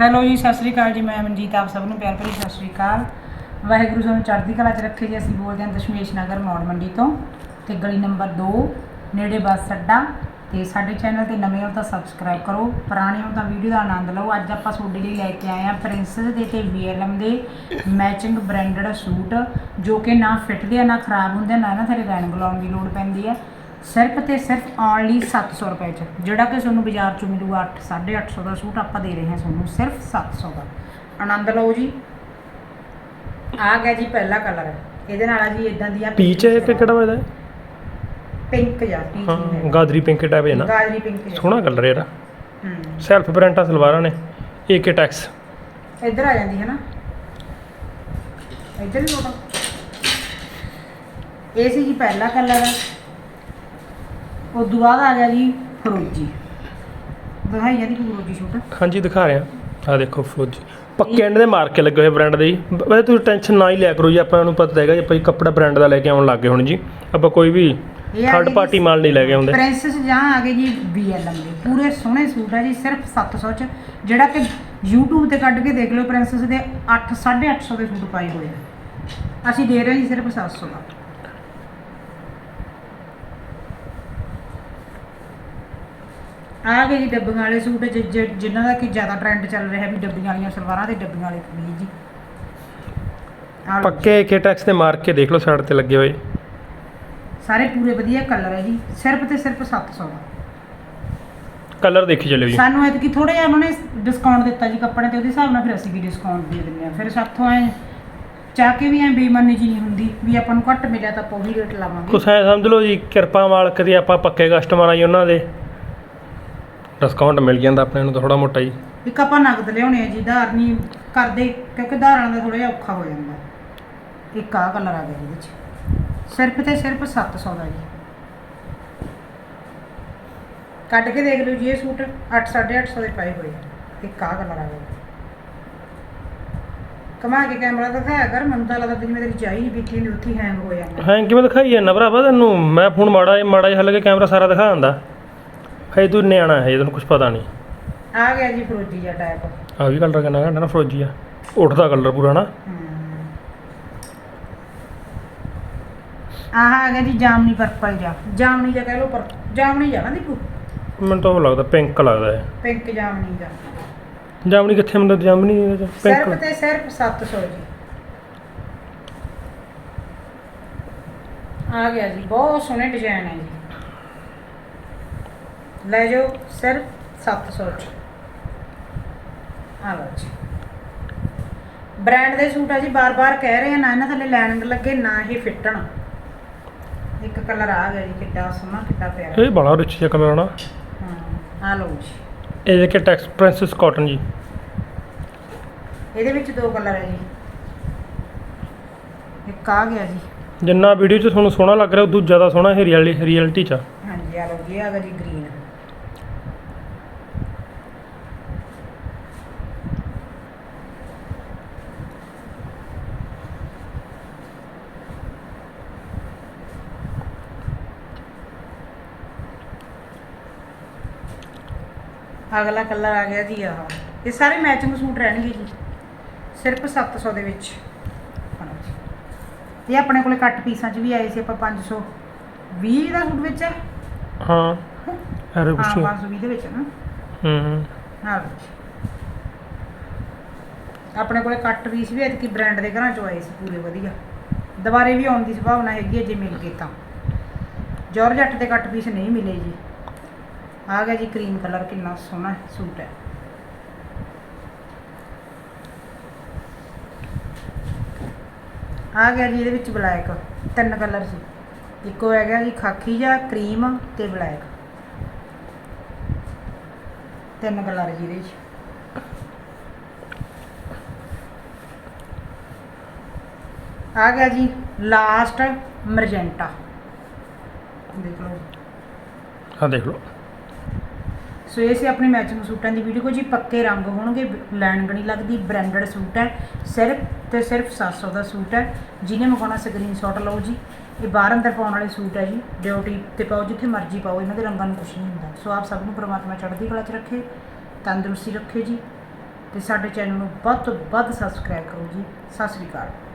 Hello ਜੀ ਸਤਿ ਸ੍ਰੀ ਅਕਾਲ ਜੀ। ਮੈਂ ਮਨਜੀਤ ਆਪ ਸਭ ਨੂੰ ਪਿਆਰ ਭਰੀ ਸਤਿ ਸ੍ਰੀ ਅਕਾਲ। ਵਾਹਿਗੁਰੂ ਸਾਨੂੰ ਚੜ੍ਹਦੀ ਕਲਾ 'ਚ ਰੱਖੇ ਜੀ। ਅਸੀਂ ਬੋਲਦੇ ਹਾਂ ਦਸ਼ਮੇਸ਼ ਨਗਰ ਮੌੜ ਮੰਡੀ ਤੋਂ। ਤੇ ਗਲੀ ਨੰਬਰ 2 ਨੇੜੇ ਬੱਸ ਅੱਡਾ। ਤੇ ਸਾਡੇ ਚੈਨਲ ਤੇ ਨਵੇਂ ਹੋ ਤਾਂ ਸਬਸਕ੍ਰਾਈਬ ਕਰੋ। ਪੁਰਾਣੇ ਹੋ ਤਾਂ ਵੀਡੀਓ ਦਾ ਆਨੰਦ ਲਓ। ਅੱਜ ਆਪਾਂ ਤੁਹਾਡੇ ਲਈ ਲੈ ਕੇ ਆਏ ਹਾਂ ਪ੍ਰਿੰਸਸ ਦੇ ਤੇ ਵੀਐਲਐਮ ਦੇ ਮੈਚਿੰਗ ਬ੍ਰਾਂਡਡ ਸੂਟ ਜੋ ਕਿ ਨਾ ਫਿੱਟਦੇ ਆ ਨਾ ਖਰਾਬ ਹੁੰਦੇ ਆ, ਨਾ ਨਾ ਥੱਲੇ ਰੈਣ ਗਲਾਉਣ ਦੀ ਲੋੜ ਪੈਂਦੀ ਹੈ। ਸਿਰਫ ਤੇ ਸਿਰਫ ਓਨਲੀ 700 ਰੁਪਏ ਚ। ਜਿਹੜਾ ਕਿ ਤੁਹਾਨੂੰ ਬਾਜ਼ਾਰ ਚੋਂ ਮਿਲੂਗਾ 8 850 ਦਾ ਸੂਟ ਆਪਾਂ ਦੇ ਰਹੇ ਹਾਂ ਤੁਹਾਨੂੰ ਸਿਰਫ 700 ਦਾ। ਆਨੰਦ ਲਓ ਜੀ। ਆ ਗਿਆ ਜੀ ਪਹਿਲਾ ਕਲਰ। ਇਹਦੇ ਨਾਲ ਆ ਜੀ ਇਦਾਂ ਦੀਆਂ ਪੀਚ ਹੈ ਕਿ ਕਿਹੜਾ ਵਾ ਪਿੰਕ ਜਾਂ ਪੀਚ ਹਾਂ ਗਾਦਰੀ ਪਿੰਕ ਟਾਈਪ ਹੈ ਨਾ। ਗਾਜਰੀ ਪਿੰਕ ਸੋਹਣਾ ਕਲਰ ਇਹਦਾ। ਹੂੰ। ਸੈਲਫ ਪ੍ਰਿੰਟਾਂ ਸਲਵਾਰਾਂ ਨੇ। ਏਕੇ ਟੈਕਸ ਇੱਧਰ ਆ ਜਾਂਦੀ ਹੈ ਨਾ। ਇੱਧਰ ਵੀ ਫੋਟੋ ਇਹ ਸੀ ਜੀ ਪਹਿਲਾ ਕਲਰ। ਤੋਂ ਬਾਅਦ ਆ ਗਿਆ ਜੀ ਫਰੋਜੀ। ਦਿਖਾਈ ਜਾਂਦੀ ਫਰੋਜੀ ਸ਼ੂਟ ਹਾਂਜੀ ਦਿਖਾ ਰਿਹਾ। ਆ ਦੇਖੋ ਫੌਜੀ ਪੱਕੇ ਐਂਡ ਦੇ ਮਾਰ ਕੇ ਲੱਗੇ ਹੋਏ ਬ੍ਰਾਂਡ ਦੇ ਜੀ। ਵੈਸੇ ਤੁਸੀਂ ਟੈਨਸ਼ਨ ਨਾ ਹੀ ਲਿਆ ਕਰੋ ਜੀ ਆਪਾਂ ਨੂੰ ਪਤਾ ਹੈਗਾ ਜੀ ਆਪਾਂ ਜੀ ਕੱਪੜਾ ਬ੍ਰਾਂਡ ਦਾ ਲੈ ਕੇ ਆਉਣ ਲੱਗ ਗਏ ਹੁਣ ਜੀ। ਆਪਾਂ ਕੋਈ ਵੀ ਥਰਡ ਪਾਰਟੀ ਮਾਲ ਨਹੀਂ ਲੈ ਕੇ ਆਉਂਦੇ। ਪ੍ਰਿੰਸਸ ਜਾਂ ਆ ਗਏ ਜੀ ਬੀਐਲਐਮ ਦੇ। ਪੂਰੇ ਸੋਹਣੇ ਸੂਟ ਆ ਜੀ ਸਿਰਫ 700 ਚ। ਜਿਹੜਾ ਕਿ YouTube ਤੇ ਕੱਢ ਕੇ ਦੇਖ ਲਓ ਪ੍ਰਿੰਸਸ ਦੇ 8 850 ਦੇ ਸੂਟ ਪਾਏ ਹੋਏ ਆ। ਅਸੀਂ ਦੇ ਰਹੇ ਜੀ ਸਿਰਫ 700 ਦਾ। ਆ ਗਏ ਜੀ ਡੱਬੀਆਂ ਵਾਲੇ ਸੂਟ ਜਿ- ਜਿ- ਜਿਨ੍ਹਾਂ ਦਾ ਕਿ ਜ਼ਿਆਦਾ ਟ੍ਰੈਂਡ ਚੱਲ ਰਿਹਾ ਵੀ ਡੱਬੀਆਂ ਵਾਲੀਆਂ ਸਲਵਾਰਾਂ ਤੇ ਡੱਬੀਆਂ ਵਾਲੇ ਕਮੀਜ਼ ਜੀ। ਆਹ ਲਓ। ਪੱਕੇ ਏਕੇ ਟੈਕਸ ਤੇ ਮਾਰ ਕੇ ਦੇਖ ਲਓ ਸਾਈਡ ਤੇ ਲੱਗੇ ਹੋਏ। ਸਾਰੇ ਪੂਰੇ ਵਧੀਆ ਕਲਰ ਹੈ ਜੀ ਸਿਰਫ ਤੇ ਸਿਰਫ 700 ਦਾ। ਕਲਰ ਦੇਖੀ ਚੱਲਿਓ ਜੀ। ਸਾਨੂੰ ਐਤਕੀ ਥੋੜਾ ਜਿਹਾ ਉਹਨਾਂ ਨੇ ਡਿਸਕਾਊਂਟ ਦਿੱਤਾ ਜੀ ਕੱਪੜੇ ਤੇ ਉਹਦੇ ਹਿਸਾਬ ਨਾਲ ਫਿਰ ਅਸੀਂ ਵੀ ਡਿਸਕਾਊਂਟ ਦੇ ਦਿੰਦੇ ਆ ਫਿਰ ਸਾਥੋਂ ਐ ਚਾਹ ਕੇ ਵੀ ਐ ਬੇਈਮਾਨੀ ਜੀ ਨਹੀਂ ਹੁੰਦੀ ਵੀ ਆਪਾਂ ਨੂੰ ਘੱਟ ਮਿਲਿਆ ਤਾਂ ਆਪਾਂ ਉਹੀ ਰੇਟ ਲਾਵਾਂਗੇ। ਕੁਛ ਐ ਸਮਝ ਲਓ ਜੀ ਕਿਰਪਾ ਮਾਲਕ ਦੀ ਆਪਾਂ ਪੱਕੇ ਕਸਟਮਰ ਆ ਜੀ ਉਹਨਾਂ ਦੇ। ਡਿਸਕਾਊਂਟ ਮਿਲ ਜਾਂਦਾ ਆਪਣੇ ਨੂੰ ਥੋੜਾ ਮੋਟਾ ਜੀ ਇੱਕ ਆਪਾਂ ਨਗਦ ਲਿਆਉਣੇ ਆ ਜੀ ਧਾਰ ਨਹੀਂ ਕਰਦੇ ਕਿਉਂਕਿ ਧਾਰਾਂ ਦਾ ਥੋੜਾ ਜਿਹਾ ਔਖਾ ਹੋ ਜਾਂਦਾ। ਇੱਕ ਆਹ ਕਲਰ ਆ ਗਿਆ ਇਹਦੇ ਵਿੱਚ। ਸਿਰਫ ਤੇ ਸਿਰਫ 700 ਦਾ ਜੀ। ਕੱਢ ਕੇ ਦੇਖ ਲਓ ਜੀ ਇਹ ਸੂਟ 8 850 ਦੇ ਪਏ ਹੋਏ ਆ। ਇੱਕ ਆਹ ਕਲਰ ਆ ਗਿਆ। ਕਮਾ ਕੇ ਕੈਮਰਾ ਦਿਖਾਇਆ ਕਰ ਮੈਨੂੰ ਤਾਂ ਲੱਗਦਾ ਜਿਵੇਂ ਤੇਰੀ ਚਾਹੀ ਪੀਤੀ ਨਹੀਂ ਉੱਥੇ ਹੈਂਗ ਹੋ ਜਾਂਦਾ। ਹਾਂ ਕਿਵੇਂ ਦਿਖਾਈ ਜਾਂਦਾ ਭਰਾਵਾ ਤੈਨੂੰ? ਮੈਂ ਫੋਨ ਮਾੜਾ ਮਾੜਾ ਜਿਹਾ ਹੱਲ ਕੇ ਕੈਮਰਾ ਸਾਰਾ ਦਿਖਾ ਦਿੰਦਾ। ਹੈ ਤੂੰ ਨਿਆਣਾ ਹੈ ਤੈਨੂੰ ਕੁਝ ਪਤਾ ਨਹੀਂ। ਆ ਗਿਆ ਜੀ ਫਰੋਜੀ ਜਿਹਾ ਟਾਈਪ ਆ ਵੀ ਕਲਰ ਕਿੰਨਾ ਘੰਟਾ ਨਾ ਫਰੋਜੀ ਆ। ਉੱਠਦਾ ਕਲਰ ਪੂਰਾ ਨਾ ਆਹ ਆ ਗਿਆ ਜੀ ਜਾਮਨੀ ਪਰਪਲ ਜਾ ਜਾਮਨੀ ਜਾ ਕਹਿ ਲਓ ਪਰ ਜਾਮਨੀ ਜਾ ਨਾ ਦੀਪੂ? ਮੈਨੂੰ ਤਾਂ ਉਹ ਲੱਗਦਾ ਪਿੰਕ ਲੱਗਦਾ ਹੈ ਪਿੰਕ ਜਾਮਨੀ ਜਾ ਜਾਮਣੀ ਕਿੱਥੇ ਹੁੰਦਾ ਜਾਮਣੀ ਇਹਦੇ ਚ ਸਿਰਫ ਪਿੰਕ ਤੇ ਸਿਰਫ 700 ਜੀ। ਆ ਗਿਆ ਜੀ ਬਹੁਤ ਸੋਹਣੇ ਡਿਜ਼ਾਈਨ ਹੈ ਜੀ। ਲੈ ਜਾਓ ਸਿਰਫ 700 ਚ ਆ ਲਓ ਜੀ। ਬ੍ਰਾਂਡ ਦੇ ਸੂਟ ਆ ਜੀ ਬਾਰ-ਬਾਰ ਕਹਿ ਰਹੇ ਆ ਨਾ ਇਹਨਾਂ ਥੱਲੇ ਲਾਈਨਿੰਗ ਲੱਗੇ ਨਾ ਹੀ ਫਿੱਟਣ। ਇੱਕ ਕਲਰ ਆ ਗਿਆ ਜੀ ਕਿੱਡਾ ਸੋਹਣਾ ਕਿੱਡਾ ਪਿਆਰਾ। ਇਹ ਬੜਾ ਰਿਚ ਜਿਹਾ ਕਲਰ ਨਾ। ਹਾਂ ਆ ਲਓ ਜੀ। ਇਹ ਦੇਖੇ ਟੈਕਸ ਪ੍ਰਿੰਸਸ ਕਾਟਨ ਜੀ। ਇਹਦੇ ਵਿੱਚ ਦੋ ਕਲਰ ਹੈ ਜੀ। ਇੱਕ ਆ ਗਿਆ ਜੀ। ਜਿੰਨਾ ਵੀਡੀਓ 'ਚ ਤੁਹਾਨੂੰ ਸੋਹਣਾ ਲੱਗ ਰਿਹਾ ਉਦੋਂ ਜ਼ਿਆਦਾ ਸੋਹਣਾ ਇਹ ਰਿਐਲੀ ਰਿਐਲਿਟੀ 'ਚ ਆ। ਹਾਂਜੀ ਆ ਲਓ ਜੀ ਆ ਗਿਆ ਜੀ ਗ੍ਰੀਨ ਅਗਲਾ ਕਲਰ ਆ ਗਿਆ ਜੀ ਆਹ। ਇਹ ਸਾਰੇ ਮੈਚਿੰਗ ਸੂਟ ਰਹਿਣਗੇ ਜੀ। ਸਿਰਫ 700 ਦੇ ਵਿੱਚ। ਇਹ ਆਪਣੇ ਕੋਲੇ ਕੱਟ ਪੀਸਾਂ 'ਚ ਵੀ ਆਏ ਸੀ ਆਪਾਂ 500 20 ਦਾ ਸੂਟ ਵਿੱਚ ਹੈ? ਹਾਂ। ਅਰੇ ਹਾਂ ਕੁਛ 520 ਦੇ ਵਿੱਚ ਨਾ? ਹੂੰ ਹੂੰ। ਹਾਂ। ਆਪਣੇ ਕੋਲੇ ਕੱਟ ਪੀਸ ਵੀ ਐਤਕੀ ਬ੍ਰਾਂਡ ਦੇ ਘਰਾਂ ਚੋਂ ਆਏ ਸੀ ਪੂਰੇ ਵਧੀਆ। ਦੁਬਾਰੇ ਵੀ ਆਉਣ ਦੀ ਸੰਭਾਵਨਾ ਹੈਗੀ ਹੈ ਜੇ ਮਿਲ ਗਏ ਤਾਂ। ਜਾਰਜੱਟ ਦੇ ਕੱਟ ਪੀਸ ਨਹੀਂ ਮਿਲੇ ਜੀ। ਆ ਗਿਆ ਜੀ ਕਰੀਮ ਕਲਰ ਕਿੰਨਾ ਸੋਹਣਾ ਸੂਟ ਹੈ। ਆ ਗਿਆ ਜੀ, ਇਹਦੇ ਵਿੱਚ ਬਲੈਕ ਤਿੰਨ ਕਲਰ ਸੀ। ਇੱਕ ਹੋ ਜੀ, ਖਾਕੀ ਜਾਂ ਕਰੀਮ ਤੇ ਬਲੈਕ ਤਿੰਨ ਕਲਰ ਜੀ ਇਹਦੇ ਵਿੱਚ। ਆ ਗਿਆ ਜੀ ਲਾਸਟ ਮਰਜੈਂਟਾ ਦੇਖ ਲਓ ਆ ਦੇਖ ਲਓ। ਸੋ ਇਹ ਸੀ ਆਪਣੀ ਮੈਚਿੰਗ ਸੂਟਾਂ ਦੀ ਵੀਡੀਓ ਕੋ ਜੀ, ਪੱਕੇ ਰੰਗ ਹੋਣਗੇ, ਲੈਣ ਨਹੀਂ ਲੱਗਦੀ ਬ੍ਰਾਂਡਡ ਸੂਟ ਹੈ। ਸਿਰਫ ਤੇ ਸਿਰਫ 700 ਦਾ ਸੂਟ ਹੈ। ਜਿਹਨੇ ਮੰਗਾਉਣਾ ਸਕਰੀਨਸ਼ਾਟ ਲਓ ਜੀ। ਇਹ ਬਾਹਰ ਅੰਦਰ ਪਾਉਣ ਵਾਲੇ ਸੂਟ ਹੈ ਜੀ। ਡਿਊਟੀ ਤੇ ਪਾਓ, ਜਿੱਥੇ ਮਰਜ਼ੀ ਪਾਓ, ਇਹਨਾਂ ਦੇ ਰੰਗਾਂ ਨੂੰ ਕੁਝ ਨਹੀਂ ਹੁੰਦਾ। ਸੋ ਆਪ ਸਭ ਨੂੰ ਪ੍ਰਮਾਤਮਾ ਚੜ੍ਹਦੀ ਕਲਾ 'ਚ ਰੱਖੇ, ਤੰਦਰੁਸਤੀ ਰੱਖੇ ਜੀ। ਤੇ ਸਾਡੇ ਚੈਨਲ ਨੂੰ ਵੱਧ ਤੋਂ ਵੱਧ ਸਬਸਕ੍ਰਾਈਬ ਕਰੋ ਜੀ। ਸਤਿ ਸ੍ਰੀ ਅਕਾਲ।